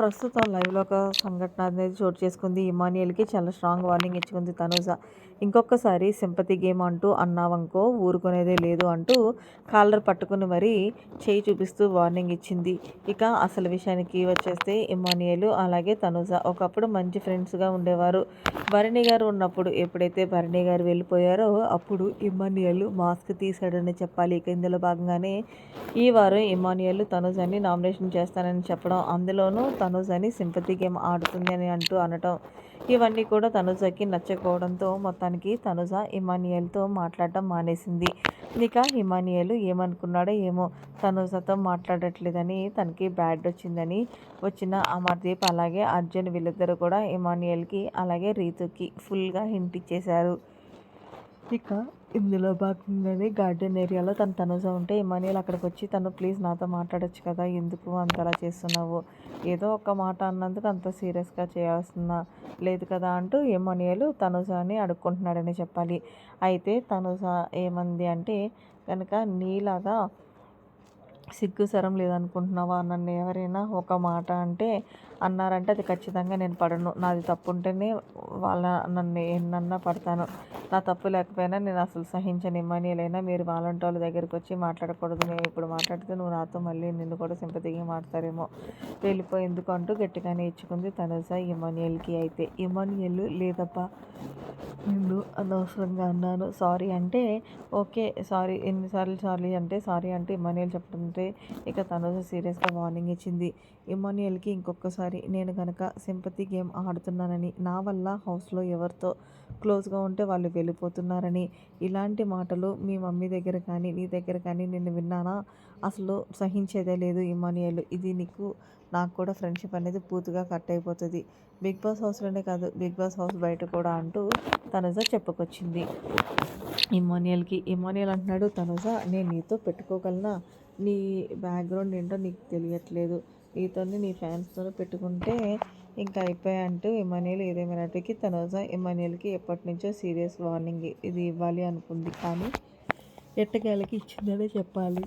ప్రస్తుతం లైవ్లో ఒక సంఘటన అనేది చోటు చేసుకుంది. ఇమానియల్కి చాలా స్ట్రాంగ్ వార్నింగ్ ఇచ్చుకుంది తనుజ. ఇంకొకసారి సింపతి గేమ్ అంటూ అన్నావనుకో ఊరుకునేదే లేదు అంటూ కాలర్ పట్టుకుని మరీ చేయి చూపిస్తూ వార్నింగ్ ఇచ్చింది. ఇక అసలు విషయానికి వచ్చేస్తే ఇమానియల్ అలాగే తనుజ ఒకప్పుడు మంచి ఫ్రెండ్స్గా ఉండేవారు. భరణి గారు ఉన్నప్పుడు ఎప్పుడైతే భరణి గారు వెళ్ళిపోయారో అప్పుడు ఇమానియల్ మాస్క్ తీశాడని చెప్పాలి. ఇక ఇందులో భాగంగానే ఈ వారం ఇమానియల్ తనుజని నామినేషన్ చేస్తానని చెప్పడం. అందులోనూ తనుజని సింపతి గేమ్ ఆడుతుంది అని అంటూ అనటం ఇవన్నీ కూడా తనుజకి నచ్చకపోవడంతో మొత్తానికి తనుజ ఇమానియల్తో మాట్లాడటం మానేసింది. ఇక ఇమానియల్ ఏమనుకున్నాడో ఏమో తనుజతో మాట్లాడట్లేదని తనకి బ్యాడ్ వచ్చిందని వచ్చిన అమర్దీప్ అలాగే అర్జున్ వీళ్ళిద్దరూ కూడా ఇమానియల్కి అలాగే రీతుకి ఫుల్గా హింట్ ఇచ్చేశారు. ఇక ఇందులో భాగంగానే గార్డెన్ ఏరియాలో తను తనుజ ఉంటే ఇమానియల్ అక్కడికి వచ్చి తను ప్లీజ్ నాతో మాట్లాడొచ్చు కదా ఎందుకు అంతలా చేస్తున్నావు? ఏదో ఒక మాట అన్నందుకు అంత సీరియస్గా చేయాల్సిన లేదు కదా అంటూ ఇమానియల్ తనుజాని అడుక్కుంటున్నాడని చెప్పాలి. అయితే తనుజ ఏమంది అంటే కనుక నీలాగా సిగ్గు సరం లేదనుకుంటున్నావా నన్ను ఎవరైనా ఒక మాట అంటే అన్నారంటే అది ఖచ్చితంగా నేను పడను. నాది తప్పు ఉంటేనే వాళ్ళ నన్ను ఎన్నన్నా పడతాను. నా తప్పు లేకపోయినా నేను అసలు సహించని ఇమ్మనీలైనా మీరు వాళ్ళంటి వాళ్ళ దగ్గరికి వచ్చి మాట్లాడకూడదు. మేము ఇప్పుడు మాట్లాడితే నువ్వు నాతో మళ్ళీ నిన్ను కూడా సింపతిగా మాట్లాడతారేమో. వెళ్ళిపోయేందుకు అంటూ గట్టిగానే ఇచ్చుకుంది తనుజ ఇమానియల్కి అయితే. ఇమానియల్ లేదప్పా నిన్ను అనవసరంగా అన్నాను. సారీ అంటే ఓకే సారీ. ఎన్నిసార్లు సారీ అంటే సారీ అంటే ఇమానియల్ చెప్పడం చెప్పడంతో ఇక తనుజ సీరియస్గా వార్నింగ్ ఇచ్చింది. ఇమానియల్కి ఇంకొకసారి నేను కనుక సింపతి గేమ్ ఆడుతున్నానని నా వల్ల హౌస్లో ఎవరితో క్లోజ్గా ఉంటే వాళ్ళు వెళ్ళిపోతున్నారని ఇలాంటి మాటలు మీ మమ్మీ దగ్గర కానీ నీ దగ్గర కానీ నేను విన్నానా? అసలు సహించేదే లేదు ఇమానియల్ ఇది నీకు నాకు కూడా ఫ్రెండ్షిప్ అనేది పూర్తిగా కట్ అయిపోతుంది. బిగ్ బాస్ హౌస్లోనే కాదు బిగ్ బాస్ హౌస్ బయట కూడా అంటూ తనుజ చెప్పుకొచ్చింది. ఇమోనియల్కి ఇమోనియల్ అంటున్నాడు తనుజ నేను నీతో పెట్టుకోగలనా? నీ బ్యాక్గ్రౌండ్ ఏంటో నీకు తెలియట్లేదు. నీతోనే నీ ఫ్యాన్స్తో పెట్టుకుంటే ఇంకా అయిపోయా అంటూ ఇమానియల్ ఏదేమైనప్పటికీ తనుజ ఇమానియల్కి ఎప్పటి నుంచో సీరియస్ వార్నింగ్. ఇది ఇవ్వాలి అనుకుంది. కానీ ఎట్టకేలకి ఇచ్చిందనే చెప్పాలి.